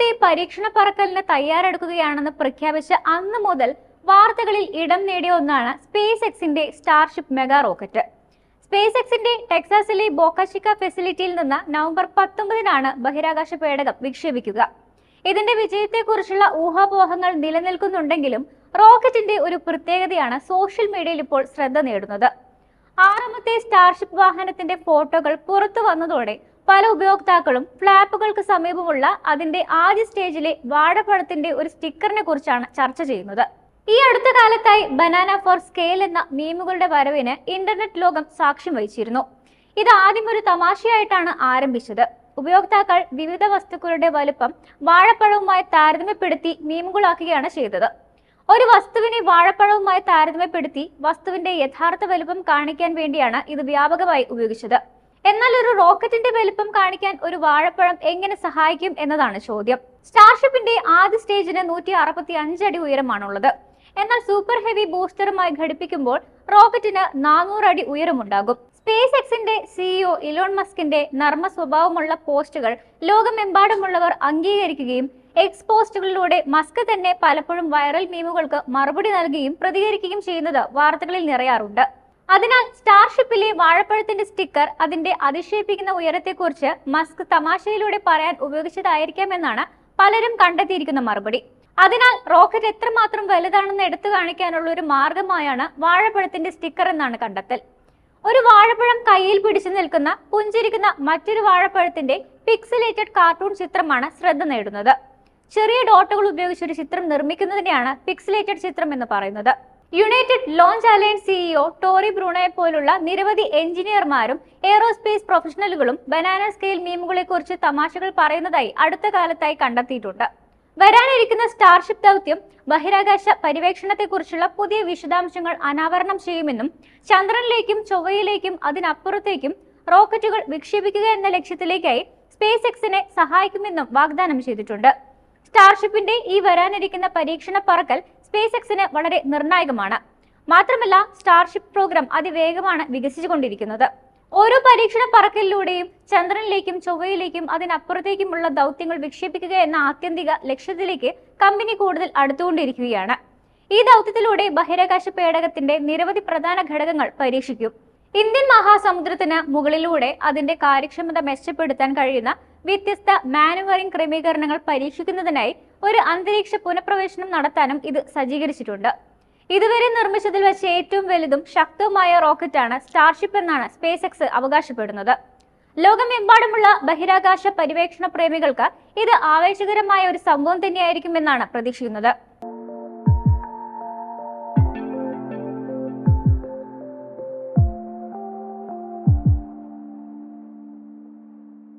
ആറാമത്തെ പരീക്ഷണ പറക്കലിന് തയ്യാറെടുക്കുകയാണെന്ന് പ്രഖ്യാപിച്ച അന്ന് മുതൽ വാർത്തകളിൽ ഇടം നേടിയ ഒന്നാണ് സ്പേസ് എക്സിന്റെ സ്റ്റാർഷിപ്പ് മെഗാ റോക്കറ്റ്. സ്പേസ് എക്സിന്റെ ടെക്സാസിലെ ബോക്കാശിക്ക ഫെസിലിറ്റിയിൽ നിന്ന് നവംബർ പത്തൊമ്പതിനാണ് ബഹിരാകാശ പേടകം വിക്ഷേപിക്കുക. ഇതിന്റെ വിജയത്തെക്കുറിച്ചുള്ള ഊഹാപോഹങ്ങൾ നിലനിൽക്കുന്നുണ്ടെങ്കിലും റോക്കറ്റിന്റെ ഒരു പ്രത്യേകതയാണ് സോഷ്യൽ മീഡിയയിൽ ഇപ്പോൾ ശ്രദ്ധ നേടുന്നത്. ആറാമത്തെ സ്റ്റാർഷിപ്പ് വാഹനത്തിന്റെ ഫോട്ടോകൾ പുറത്തു വന്നതോടെ പല ഉപയോക്താക്കളും ഫ്ലാപ്പുകൾക്ക് സമീപമുള്ള അതിന്റെ ആദ്യ സ്റ്റേജിലെ വാഴപ്പഴത്തിന്റെ ഒരു സ്റ്റിക്കറിനെ കുറിച്ചാണ് ചർച്ച ചെയ്യുന്നത്. ഈ അടുത്ത കാലത്തായി ബനാന ഫോർ സ്കെയിൽ എന്ന മീമുകളുടെ വരവിന് ഇന്റർനെറ്റ് ലോകം സാക്ഷ്യം വഹിച്ചിരുന്നു. ഇത് ആദ്യം ഒരു തമാശയായിട്ടാണ് ആരംഭിച്ചത്. ഉപയോക്താക്കൾ വിവിധ വസ്തുക്കളുടെ വലുപ്പം വാഴപ്പഴവുമായി താരതമ്യപ്പെടുത്തി മീമുകളാക്കുകയാണ് ചെയ്തത്. ഒരു വസ്തുവിനെ വാഴപ്പഴവുമായി താരതമ്യപ്പെടുത്തി വസ്തുവിന്റെ യഥാർത്ഥ വലുപ്പം കാണിക്കാൻ വേണ്ടിയാണ് ഇത് വ്യാപകമായി ഉപയോഗിച്ചത്. എന്നാൽ ഒരു റോക്കറ്റിന്റെ വലുപ്പം കാണിക്കാൻ ഒരു വാഴപ്പഴം എങ്ങനെ സഹായിക്കും എന്നതാണ് ചോദ്യം. സ്റ്റാർഷിപ്പിന്റെ ആദ്യ സ്റ്റേജിന് നൂറ്റി അറുപത്തി അഞ്ചടി ഉയരമാണുള്ളത്. എന്നാൽ സൂപ്പർ ഹെവി ബൂസ്റ്ററുമായി ഘടിപ്പിക്കുമ്പോൾ റോക്കറ്റിന് നാനൂറ് അടി ഉയരമുണ്ടാകും. സ്പേസ് എക്സിന്റെ സിഇഒ ഇലോൺ മസ്കിന്റെ നർമ്മ സ്വഭാവമുള്ള പോസ്റ്റുകൾ ലോകമെമ്പാടുമുള്ളവർ അംഗീകരിക്കുകയും എക്സ് പോസ്റ്റുകളിലൂടെ മസ്ക് തന്നെ പലപ്പോഴും വൈറൽ മീമുകൾക്ക് മറുപടി നൽകുകയും പ്രതികരിക്കുകയും ചെയ്യുന്നത് വാർത്തകളിൽ നിറയാറുണ്ട്. അതിനാൽ സ്റ്റാർഷിപ്പിലെ വാഴപ്പഴത്തിന്റെ സ്റ്റിക്കർ അതിന്റെ അതിശയിപ്പിക്കുന്ന ഉയരത്തെക്കുറിച്ച് മസ്ക് തമാശയിലൂടെ പറയാൻ ഉപയോഗിച്ചതായിരിക്കാമെന്നാണ് പലരും കണ്ടെത്തിയിരിക്കുന്ന മറുപടി. അതിനാൽ റോക്കറ്റ് എത്രമാത്രം വലുതാണെന്ന് എടുത്തു കാണിക്കാനുള്ള ഒരു മാർഗമായാണ് വാഴപ്പഴത്തിന്റെ സ്റ്റിക്കർ എന്നാണ് കണ്ടെത്തൽ. ഒരു വാഴപ്പഴം കയ്യിൽ പിടിച്ചു നിൽക്കുന്ന പുഞ്ചിരിക്കുന്ന മറ്റൊരു വാഴപ്പഴത്തിന്റെ പിക്സലേറ്റഡ് കാർട്ടൂൺ ചിത്രമാണ് ശ്രദ്ധ നേടുന്നത്. ചെറിയ ഡോട്ടുകൾ ഉപയോഗിച്ച് ഒരു ചിത്രം നിർമ്മിക്കുന്നതിനെയാണ് പിക്സലേറ്റഡ് ചിത്രം എന്ന് പറയുന്നത്. United Launch Alliance CEO Tory ബ്രൂണയെ പോലുള്ള നിരവധി എഞ്ചിനീയർമാരും എയറോസ്പേസ് പ്രൊഫഷണലുകളും ബനാന സ്കെയിൽ മീമുകളെ കുറിച്ച് തമാശകൾ പറയുന്നതായി അടുത്ത കാലത്തായി കണ്ടെത്തിയിട്ടുണ്ട്. വരാനിരിക്കുന്ന സ്റ്റാർഷിപ്പ് ദൗത്യം ബഹിരാകാശ പര്യവേക്ഷണത്തെക്കുറിച്ചുള്ള പുതിയ വിശദാംശങ്ങൾ അനാവരണം ചെയ്യുമെന്നും ചന്ദ്രനിലേക്കും ചൊവ്വയിലേക്കും അതിനപ്പുറത്തേക്കും റോക്കറ്റുകൾ വിക്ഷേപിക്കുക എന്ന ലക്ഷ്യത്തിലേക്കായി സ്പേസ് എക്സിനെ സഹായിക്കുമെന്നും വാഗ്ദാനം ചെയ്തിട്ടുണ്ട്. സ്റ്റാർഷിപ്പിന്റെ ഈ വരാനിരിക്കുന്ന പരീക്ഷണ പറക്കൽ സ്പേസ് എക്സിന് വളരെ നിർണായകമാണ്. മാത്രമല്ല സ്റ്റാർഷിപ്പ് പ്രോഗ്രാം അതിവേഗമാണ് വികസിച്ചുകൊണ്ടിരിക്കുന്നത്. ഓരോ പരീക്ഷണ പറക്കലിലൂടെയും ചന്ദ്രനിലേക്കും ചൊവ്വയിലേക്കും അതിനപ്പുറത്തേക്കുമുള്ള ദൗത്യങ്ങൾ വിക്ഷേപിക്കുക എന്ന ആത്യന്തിക ലക്ഷ്യത്തിലേക്ക് കമ്പനി കൂടുതൽ അടുത്തുകൊണ്ടിരിക്കുകയാണ്. ഈ ദൗത്യത്തിലൂടെ ബഹിരാകാശ പേടകത്തിന്റെ നിരവധി പ്രധാന ഘടകങ്ങൾ പരീക്ഷിക്കും. ഇന്ത്യൻ മഹാസമുദ്രത്തിന് മുകളിലൂടെ അതിന്റെ കാര്യക്ഷമത മെച്ചപ്പെടുത്താൻ കഴിയുന്ന വ്യത്യസ്ത മാനുവറിംഗ് ക്രമീകരണങ്ങൾ പരീക്ഷിക്കുന്നതിനായി ഒരു അന്തരീക്ഷ പുനഃപ്രവേശനം നടത്താനും ഇത് സജ്ജീകരിച്ചിട്ടുണ്ട്. ഇതുവരെ നിർമ്മിച്ചതിൽ വെച്ച് ഏറ്റവും വലുതും ശക്തവുമായ റോക്കറ്റാണ് സ്റ്റാർഷിപ്പ് എന്നാണ് സ്പേസ് എക്സ് അവകാശപ്പെടുന്നത്. ലോകമെമ്പാടുമുള്ള ബഹിരാകാശ പര്യവേക്ഷണ പ്രേമികൾക്ക് ഇത് ആവേശകരമായ ഒരു സംഭവം തന്നെയായിരിക്കുമെന്നാണ് പ്രതീക്ഷിക്കുന്നത്.